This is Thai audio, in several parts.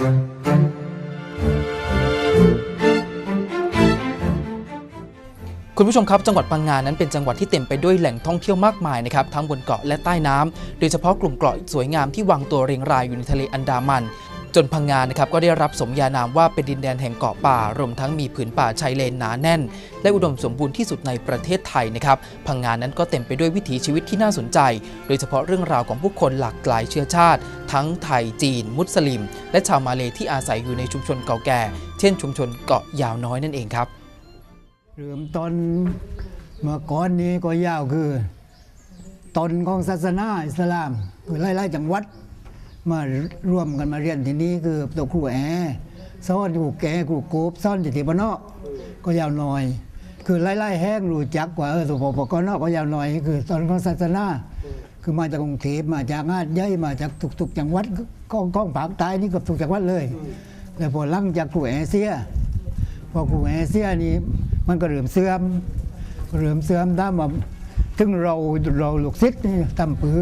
คุณผู้ชมครับจังหวัดพังงานั้นเป็นจังหวัดที่เต็มไปด้วยแหล่งท่องเที่ยวมากมายนะครับทั้งบนเกาะและใต้น้ำโดยเฉพาะกลุ่มเกาะสวยงามที่วางตัวเรียงรายอยู่ในทะเลอันดามัน จนพังงานนะครับก็ได้รับสมญานามว่าเป็นดินแดนแห่งเกาะป่ารวมทั้งมีผืนป่าชายเลนหนาแน่น และอุดมสมบูรณ์ที่สุดในประเทศไทยนะครับพังงานั้นก็เต็มไปด้วยวิถีชีวิตที่น่าสนใจ โดยเฉพาะเรื่องราวของผู้คนหลากหลายเชื้อชาติ ทั้งไทยจีน มุสลิม และชาวมาเลที่อาศัยอยู่ในชุมชนเก่าแก่ เช่นชุมชนเกาะยาวน้อยนั่นเองครับเริ่มต้นเมื่อก่อนนี้ก็ยาวคือ ตนของศาสนาอิสลามคือไล่ๆจังหวัด มารวมกันมาเรียนที่นี่คือตัวครูแอสอนครูแกครูโกบสอนที่ที่บ้านอก็ยาวหน่อย คือไล่ๆแห้งรู้จักกว่าเออตัวปกนอกก็ยาวหน่อยคือตอนของศาสนาคือมาจากกรุงเทพมาจากงาดใหญ่มาจากทุกๆจังหวัดก้องก้องภาคใต้นี่กับทุกจังหวัดเลยแต่พอลังจากครูแอเสียพอครูแอเซียนี่มันก็เริ่มเสื่อมเริ่มเสื่อมตามว่าถึงเราเราลูกศิษย์นี่ทำปือ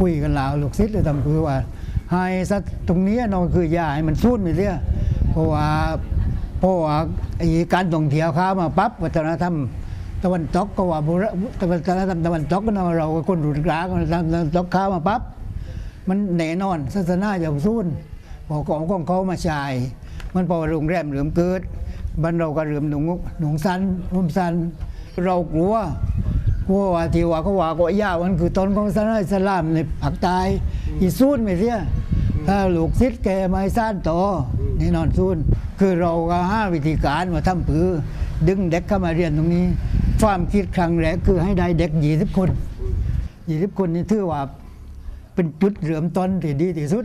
คุยกันลาวลูกศิษย์เลยทำปือว่า ให้สักตรงนี้นอนคือยาให้มันสู้ไปเรื่อยเพราะว่าเพราะว่าไอ้การท่องเที่ยวข้ามาปั๊บวัฒนธรรมตะวันตกก็ว่าโบราณวัฒนธรรมตะวันตกก็เนาะเราก็คนรุ่นกลางตะวันตกข้ามาปั๊บมันแน่นอนศาสนาจะสู้นพอของของเขามาชาย มันพอโรงแรมเหลือมเกิดบ้านเราก็เริ่มหนุงหนุงสันหุ่มสันเรากลัว กลัวว่าที่ว่าเขาว่าก็ยามันคือตนของศาสนาอิสลามในภาคใต้อีซูนไม่เสียถ้าลูกศิษย์แกไม่ซ่านต่อแน่นอนซูนคือเราก็ห้าวิธีการมาทำปือ ดึงเด็กเข้ามาเรียนตรงนี้ความคิดครั้งแรกคือให้ได้เด็กยี่สิบคนยี่สิบคนนี่ถือว่าเป็นจุดเริ่มต้นที่ดีที่สุด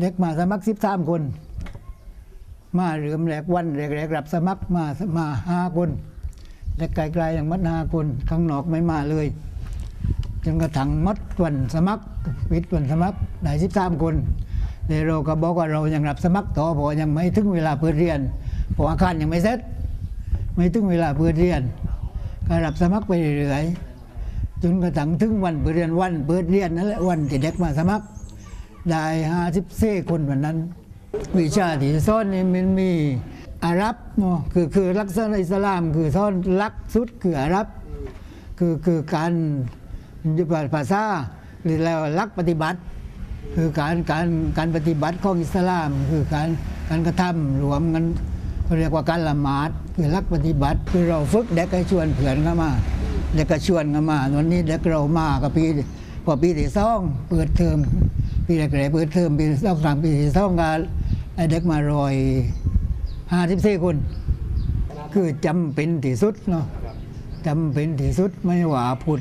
เด็กมาสมัครสิบสามคน มาเริ่มแรกวันแรกๆรับสมัครมามาห้าคน และไกลๆอย่างมัดหาคนข้างนอกไม่มาเลยจนกระทั่งมัดวันสมัครปิดวันสมัครได้สิบสามคนแต่เราก็บอกว่าเรายังรับสมัครต่อพราะยังไม่ถึงเวลาเปิดเรียนเพราะอาคารยังไม่เสร็จ ไม่ถึงเวลาเปิดเรียน ก็รับสมัครไปเรื่อยๆจนกระทั่งถึงวันเปิดเรียนวันเปิดเรียนนั่นแหละวันที่เด็กมาสมัครได้ห้าสิบเซ่คนวันนั้น วิชาที่สอนนี่มันมี อารับเนาะคือคือลักษณะอิสลาม คือสอนลักสุดคืออารับ คือคือการยุบภาษาหรือแล้วลักปฏิบัติ คือการการการปฏิบัติของอิสลาม คือการการกระทำรวมกันเรียกว่าการละหมาดคือลักปฏิบัติ คือเราฝึกเด็กให้ชวนเผื่อนเข้ามาเด็กก็ชวนเข้ามาวันนี้เด็กเรามากับปีพอปีที่สองเปิดเทอมปีแรกๆเปิดเทอมปีสองสามปีที่สองกันไอเด็กมารอย ห้าสิบสี่คน คือจำเป็นที่สุดเนาะจำเป็นที่สุดไม่ว่าพุทธ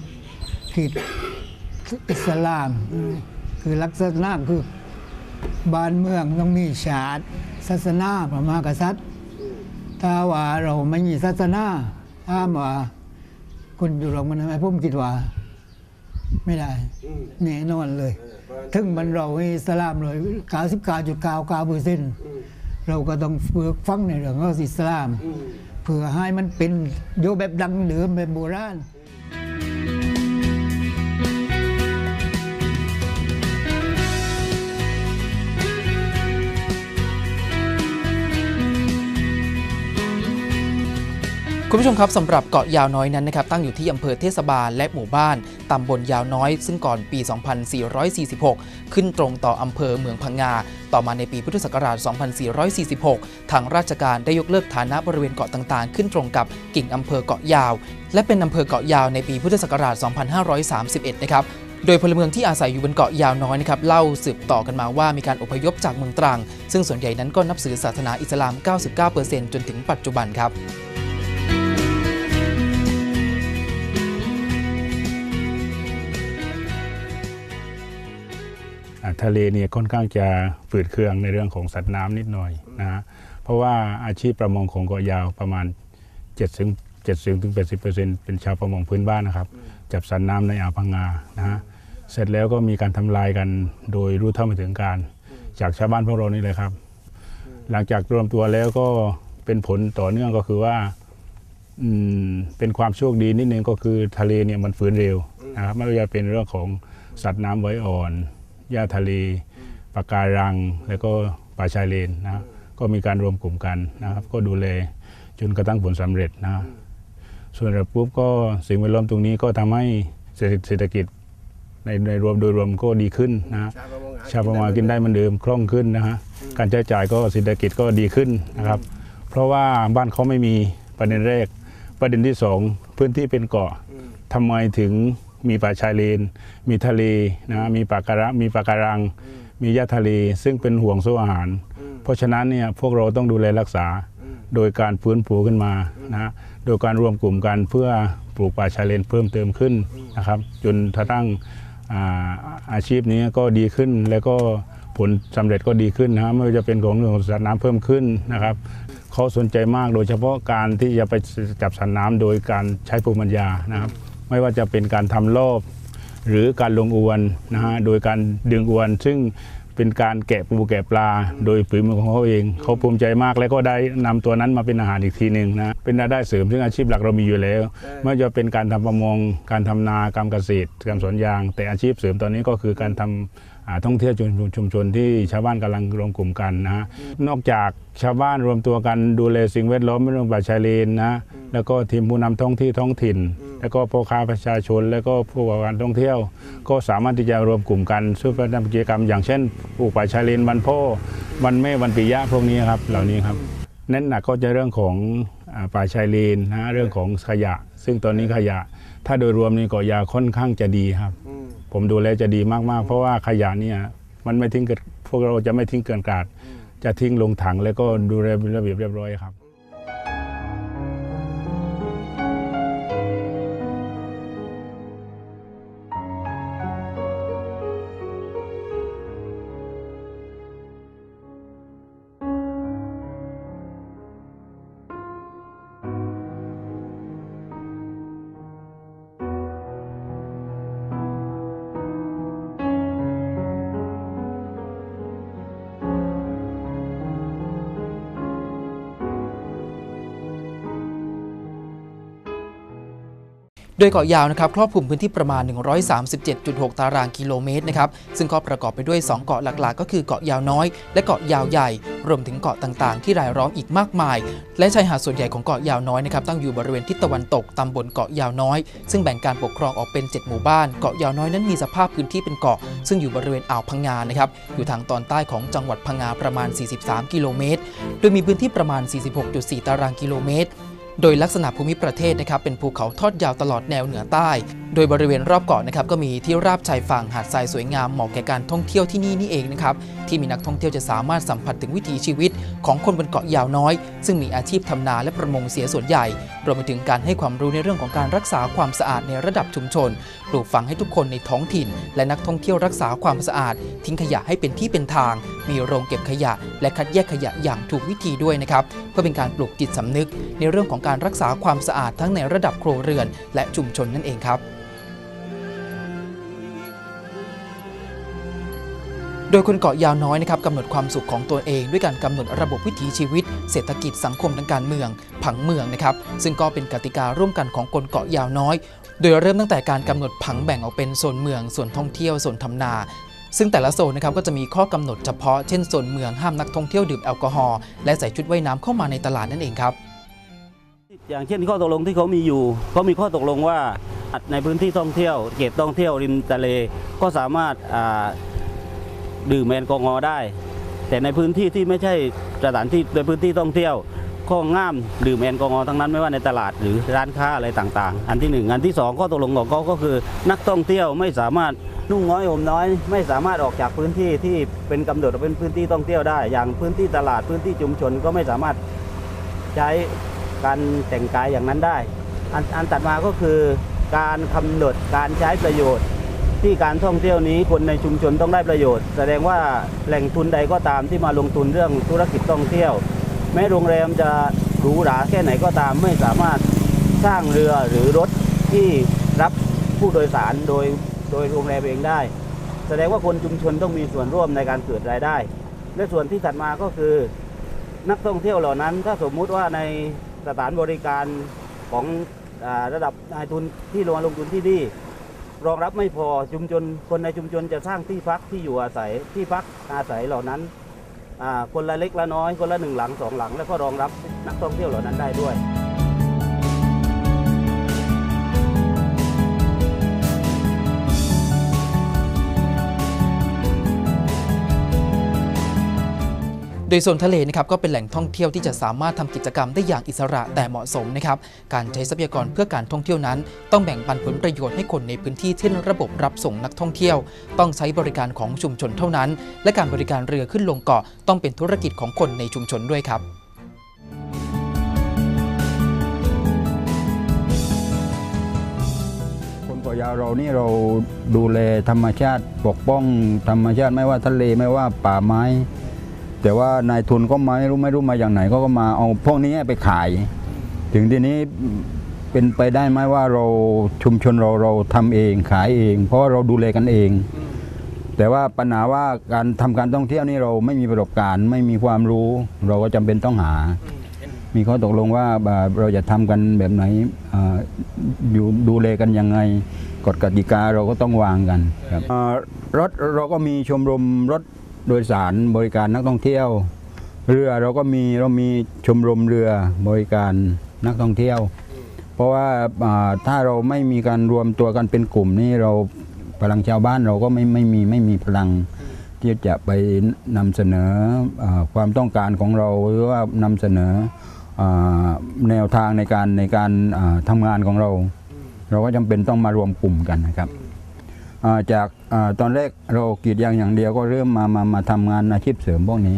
คิดอิสลาม คือลักษณะคือบ้านเมืองต้องมีชาติศาสนาพระมหากษัตริย์ถ้าว่าเราไม่มีศาสนาถ้ามว่าคนอยู่หลงมันทำไมผมคิดว่า ไม่ได้แน่นอนเลย ถึงมันเราอิสลามเลย99.99เปอร์เซ็นต์ เราก็ต้องฝึกฟังในเรื่องของอิสลามเพื่อให้มันเป็นอยู่แบบดังเดิมแบบโบราณ คุณผู้ชมครับสำหรับเกาะยาวน้อยนั้นนะครับตั้งอยู่ที่อำเภอเทศบาลและหมู่บ้านตำบลยาวน้อย ซึ่งก่อนปี 2446 ขึ้นตรงต่ออำเภอเมืองพังงา ต่อมาในปีพุทธศักราช 2446 ทางราชการได้ยกเลิกฐานะบริเวณเกาะต่างๆ ขึ้นตรงกับกิ่งอำเภอเกาะยาว และเป็นอำเภอเกาะยาวในปีพุทธศักราช 2531 นะครับโดยพลเมืองที่อาศัยอยู่บนเกาะยาวน้อยนะครับเล่าสืบต่อกันมาว่ามีการอพยพจากเมืองตรัง ซึ่งส่วนใหญ่นั้นก็นับถือศาสนาอิสลาม 99%จนถึงปัจจุบันครับ ทะเลเนี่ยค่อนข้างจะฝืดเคืองในเรื่องของสัตว์น้ำนิดหน่อยนะฮะเพราะว่าอาชีพประมงของเกาะยาวประมาณ7ถึง70ถึงเปอร์เซ็นต์เป็นชาวประมงพื้นบ้านนะครับ จับสัตว์น้ำในอ่าวพังงานะฮะเสร็จแล้วก็มีการทำลายกันโดยรู้เท่าไม่ถึงการ จากชาวบ้านพวกเรานี่เลยครับ หลังจากรวมตัวแล้วก็เป็นผลต่อเนื่องก็คือว่าเป็นความโชคดีนิดนึงก็คือทะเลเนี่ยมันฟื้นเร็วนะครับไม่ว่าจะเป็นเรื่องของสัตว์น้ำไว้อ่อน หญ้าทะเลปะการัง แล้วก็ป่าชายเลนนะก็มีการรวมกลุ่มกันนะครับ ก็ดูแลจนกระทั่งผลสำเร็จนะส่วนเสร็จปุ๊บก็สิ่งแวดล้อมตรงนี้ก็ทำให้เศรษฐเศรษฐกิจในในรวมโดยรวมก็ดีขึ้นนะชาวประมงกินได้เหมือนเดิมคล่องขึ้นนะฮะการใช้จ่ายก็เศรษฐกิจก็ดีขึ้นนะครับ เพราะว่าบ้านเขาไม่มีประเด็นแรก ประเด็นที่สองพื้นที่เป็นเกาะทำไมถึง มีป่าชายเลน มีทะเลนะฮะมีปาการะมีปาการัง มีหญ้าทะเล ซึ่งเป็นห่วงโซ่อาหาร เพราะฉะนั้นเนี่ยพวกเราต้องดูแลรักษาโดยการฟื้นฟูขึ้นมานะฮะโดยการรวมกลุ่มกันเพื่อปลูกป่าชายเลนเพิ่มเติมขึ้นนะครับ จนกระทั่งอ่าอาชีพนี้ก็ดีขึ้นแล้วก็ผลสำเร็จก็ดีขึ้นนะฮะไม่ว่าจะเป็นของเรื่องของสัตว์น้ำเพิ่มขึ้นนะครับเขาสนใจมากโดยเฉพาะการที่จะไปจับสัตว์น้ำโดยการใช้ภูมิปัญญานะครับ ไม่ว่าจะเป็นการทำรอบหรือการลงอวนนะฮะโดยการดึงอวน ซึ่งเป็นการแกะปูแกะปลา โดยฝีมือของเขาเอง เขาภูมิใจมากและก็ได้นำตัวนั้นมาเป็นอาหารอีกทีหนึ่งนะเป็นรายได้เสริมซึ่งอาชีพหลักเรามีอยู่แล้ว ไม่ว่าจะเป็นการทำประมงการทำนาการเกษตรการสวนยาง แต่อาชีพเสริมตอนนี้ก็คือการทำอ่า ท่องเที่ยวชุมชนชุมชนที่ชาวบ้านกำลังรวมกลุ่มกันนะฮะนอกจากชาวบ้านรวมตัวกันดูแลสิ่งแวดล้อมเรื่องป่าชายเลนนะแล้วก็ทีมผู้นำท้องที่ท้องถิ่น แล้วก็พ่อค้าประชาชน แล้วก็ผู้ประกอบการท่องเที่ยว ก็สามารถที่จะรวมกลุ่มกันช่วยทำกิจกรรม อย่างเช่นปลูกป่าชายเลนวันพ่อวันแม่วันปิยะพวกนี้ครับเหล่านี้ครับเน้นหนักก็จะเรื่องของอ่าป่าชายเลนนะฮะเรื่องของขยะ ซึ่งตอนนี้ขยะ ถ้าโดยรวมนี่เกาะยาค่อนข้างจะดีครับ ผมดูแลจะดีมากๆ เพราะว่าขยะเนี่ยมันไม่ทิ้งเกิดพวกเราจะไม่ทิ้งเกินกาดจะทิ้งลงถังแล้วก็ดูแลเป็นระเบียบเรียบร้อยครับ ดยเกาะยาวนะครับครอบคลุมพื้นที่ประมาณ 137.6 ตารางกิโลเมตรนะครับซึ่งก็ประกอบไปด้วย 2 เกาะหลักๆ ก็คือเกาะยาวน้อย และเกาะยาวใหญ่ รวมถึงเกาะต่างๆ ที่รายล้อมอีกมากมาย และชายหาดส่วนใหญ่ของเกาะยาวน้อยนะครับตั้งอยู่บริเวณทิศตะวันตกตำบลเกาะยาวน้อย ซึ่งแบ่งการปกครองออกเป็น 7 หมู่บ้าน เกาะยาวน้อยนั้นมีสภาพพื้นที่เป็นเกาะ ซึ่งอยู่บริเวณอ่าวพังงานะครับอยู่ทางตอนใต้ของจังหวัดพังงาประมาณ 43 กิโลเมตร โดยมีพื้นที่ประมาณ 46.4 ตารางกิโลเมตร โดยลักษณะภูมิประเทศนะครับเป็นภูเขาทอดยาวตลอดแนวเหนือใต้ โดยบริเวณรอบเกาะนะครับก็มีที่ราบชายฝั่งหาดทรายสวยงามเหมาะแก่การท่องเที่ยวที่นี่นี่เองนะครับที่มีนักท่องเที่ยวจะสามารถสัมผัสถึงวิถีชีวิต ของคนบนเกาะยาวน้อย ซึ่งมีอาชีพทำนาและประมงเสียส่วนใหญ่รวมไปถึงการให้ความรู้ในเรื่องของการรักษาความสะอาดในระดับชุมชนปลูกฝังให้ทุกคนในท้องถิ่น และนักท่องเที่ยวรักษาความสะอาด ทิ้งขยะให้เป็นที่เป็นทาง มีโรงเก็บขยะ และคัดแยกขยะอย่างถูกวิธีด้วยนะครับเพื่อเป็นการปลูกจิตสำนึก ในเรื่องของการรักษาความสะอาดทั้งในระดับครัวเรือน และชุมชนนั่นเองครับ ดยคนเกาะยาวน้อยนะครับกำหนดความสุขของตัวเอง ด้วยการกำหนดระบบวิถีชีวิต เศรษฐกิจสังคมทางการเมือง ผังเมืองนะครับซึ่งก็เป็นกติการ่วมกันของคนเกาะยาวน้อย โดยเริ่มตั้งแต่การกำหนดผังแบ่งออกเป็นโซนเมืองส่วนท่องเที่ยวส่วนทำนาซึ่งแต่ละโซนนะครับก็จะมีข้อกำหนดเฉพาะ เช่นโซนเมืองห้ามนักท่องเที่ยวดื่มแอลกอฮอล์และใส่ชุดว่ายน้ำเข้ามาในตลาดนั่นเองครับ อย่างเช่นข้อตกลงที่เขามีอยู่เขามีข้อตกลงว่าในพื้นที่ท่องเที่ยวเขตท่องเที่ยวริมทะเลก็สามารถ ดื่มแอลกอฮอล์ได้ แต่ในพื้นที่ที่ไม่ใช่สถานที่ในพื้นที่ท่องเที่ยวข้อง่ามดื่มแอลกอฮอล์ทั้งนั้นไม่ว่าในตลาดหรือร้านค้าอะไรต่างๆ อันที่หนึ่งอันที่สองข้อตกลงของเขาก็คือนักท่องเที่ยวไม่สามารถนุ่งน้อยห่มน้อย ไม่สามารถออกจากพื้นที่ที่เป็นกำหนดเป็นพื้นที่ท่องเที่ยวได้ อย่างพื้นที่ตลาดพื้นที่ชุมชนก็ไม่สามารถใช้การแต่งกายอย่างนั้นได้ อันอันตัดมาก็คือการกำหนดการใช้ประโยชน์ ที่การท่องเที่ยวนี้คนในชุมชนต้องได้ประโยชน์ แสดงว่าแหล่งทุนใดก็ตามที่มาลงทุนเรื่องธุรกิจท่องเที่ยว แม้โรงแรมจะหรูหราแค่ไหนก็ตามไม่สามารถสร้างเรือหรือรถที่รับผู้โดยสารโดยโดยโรงแรมเองได้ แสดงว่าคนชุมชนต้องมีส่วนร่วมในการเกิดรายได้ และส่วนที่ถัดมาก็คือ นักท่องเที่ยวเหล่านั้น ถ้าสมมุติว่าในสถานบริการของอระดับนายทุนที่ลงลงทุนที่นี่ รองรับไม่พอชุมชนคนในชุมชนจะสร้างที่พักที่อยู่อาศัยที่พักอาศัยเหล่านั้นคนละเล็กละน้อยคนละหนึ่งหลังสองหลัง แล้วก็รองรับนักท่องเที่ยวเหล่านั้นได้ด้วย ดยโซนทะเลนะครับก็เป็นแหล่งท่องเที่ยวที่จะสามารถทำกิจกรรมได้อย่างอิสระแต่เหมาะสมนะครับการใช้ทรัพยากรเพื่อการท่องเที่ยวนั้น ต้องแบ่งปันผลประโยชน์ให้คนในพื้นที่เช่นระบบรับส่งนักท่องเที่ยว ต้องใช้บริการของชุมชนเท่านั้น และการบริการเรือขึ้นลงเกาะต้องเป็นธุรกิจของคนในชุมชนด้วยครับคนเกาะยาวเรานี่เราดูแลธรรมชาติปกป้องธรรมชาติไม่ว่าทะเลไม่ว่าป่าไม้ แต่ว่านายทุนก็ไม่รู้ไม่รู้มาอย่างไหนก็ก็มาเอาพวกนี้ไปขาย ถึงทีนี้เป็นไปได้ไหมว่าเราชุมชนเราเราทำเองขายเอง เพราะเราดูแลกันเอง แต่ว่าปัญหาว่าการทำการท่องเที่ยวนี่เราไม่มีประสบการณ์ไม่มีความรู้ เราก็จำเป็นต้องหา มีข้อตกลงว่าอ่าเราจะทำกันแบบไหนอยู่ดูแลกันยังไงกฎกติกาเราก็ต้องวางกันครับรถเราก็มีชมรมรถ โดยสารบริการนักท่องเที่ยว เรือเราก็มีเรามีชมรมเรือบริการนักท่องเที่ยว เพราะว่าถ้าเราไม่มีการรวมตัวกันเป็นกลุ่มนี่เราพลังชาวบ้านเราก็ไม่ไม่มีไม่มีพลังที่จะไปนำเสนออความต้องการของเราหรือว่านำเสนออแนวทางในการในการอ่าทำงานของเรา เราก็จำเป็นต้องมารวมกลุ่มกันนะครับ จากอาตอนแรกเรากรีดยางอย่างเดียวก็เริ่มมามามาทำงานอาชีพเสริมพวกนี้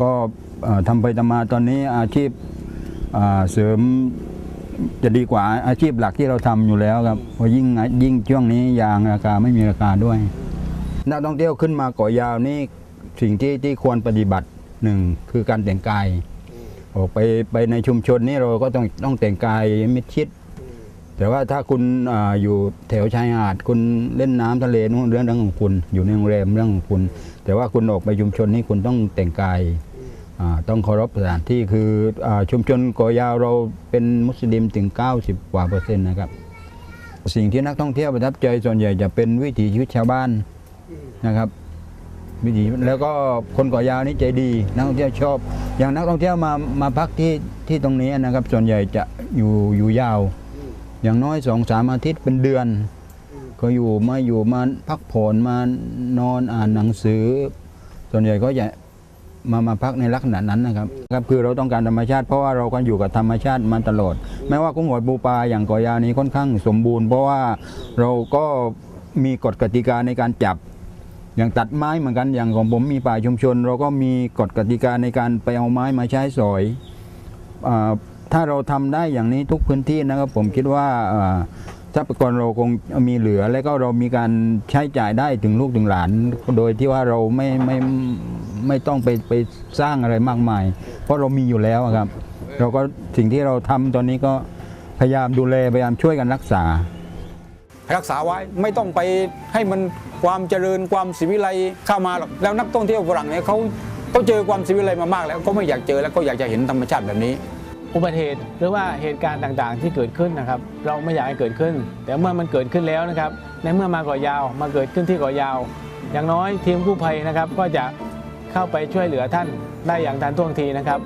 ก็อ่าทำไปทำมาตอนนี้อาชีพอ่าเสริมจะดีกว่าอาชีพหลักที่เราทำอยู่แล้วครับเพราะยิ่งยิ่งช่วงนี้ยางราคาไม่มีราคาด้วย นักท่องเที่ยวขึ้นมาเกาะยาวนี่สิ่งที่ที่ควรปฏิบัติหนึ่งคือการแต่งกายออกไปไปในชุมชนนี่เราก็ต้องต้องแต่งกายมิดชิด แต่ว่าถ้าคุณออยู่แถวชายหาด คุณเล่นน้ำทะเลนู่นเรื่องของคุณ อยู่ในโรงแรมเรื่องของคุณ แต่ว่าคุณออกไปชุมชนนี่คุณต้องแต่งกายต้องเคารพสถานที่คืออชุมชนกาะยาวเราเป็นมุสลิมถึง 90 กว่าเปอร์เซ็นต์นะครับ สิ่งที่นักท่องเที่ยวประทับใจส่วนใหญ่จะเป็นวิถีชีวิตชาวบ้านนะครับวิถีแล้วก็คนกาะยาวนี่ใจดี นักท่องเที่ยวชอบ อย่างนักท่องเที่ยวมามาพักที่ที่ตรงนี้นะครับ ส่วนใหญ่จะอยู่อยู่ยาว อย่างน้อยสองสามอาทิตย์เป็นเดือน ก็อยู่มาอยู่มาพักผ่อนมานอนอ่านหนังสือ ส่วนใหญ่ก็จะมามาพักในลักษณะนั้นนะครับครับคือเราต้องการธรรมชาติเพราะว่าเราก็อยู่กับธรรมชาติมาตลอด แม้ว่ากุ้งหอยปูปลาอย่างเกาะยาวนี้ค่อนข้างสมบูรณ์ เพราะว่าเราก็มีกฎกติกาในการจับ อย่างตัดไม้เหมือนกันอย่างของผมมีป่าชุมชน เราก็มีกฎกติกาในการไปเอาไม้มาใช้สอยอา ถ้าเราทำได้อย่างนี้ทุกพื้นที่นะครับผมคิดว่าทรัพยากรเราคงมีเหลือ แล้วก็เรามีการใช้จ่ายได้ถึงลูกถึงหลาน โดยที่ว่าเราไม่ไม่ไม่ต้องไปไปสร้างอะไรมากมาย เพราะเรามีอยู่แล้วครับ เราก็สิ่งที่เราทำตอนนี้ก็พยายามดูแลพยายามช่วยกันรักษา รักษาไว้ไม่ต้องไปให้มันความเจริญความสิวิไลเข้ามาหรอกแล้วนักท่องเที่ยวฝรั่งเนี่ยเขาเขาเจอความสิวิไลมามากแล้วเขาไม่อยากเจอแล้วก็อยากจะเห็นธรรมชาติแบบนี้ อุบัติเหตุหรือว่าเหตุการณ์ต่างๆ ที่เกิดขึ้นนะครับ เราไม่อยากให้เกิดขึ้น แต่เมื่อมันเกิดขึ้นแล้วนะครับ ในเมื่อมาก่อยาวมาเกิดขึ้นที่ก่อยาว อย่างน้อยทีมกู้ภัยนะครับก็จะเข้าไปช่วยเหลือท่านได้อย่างทันท่วงทีนะครับ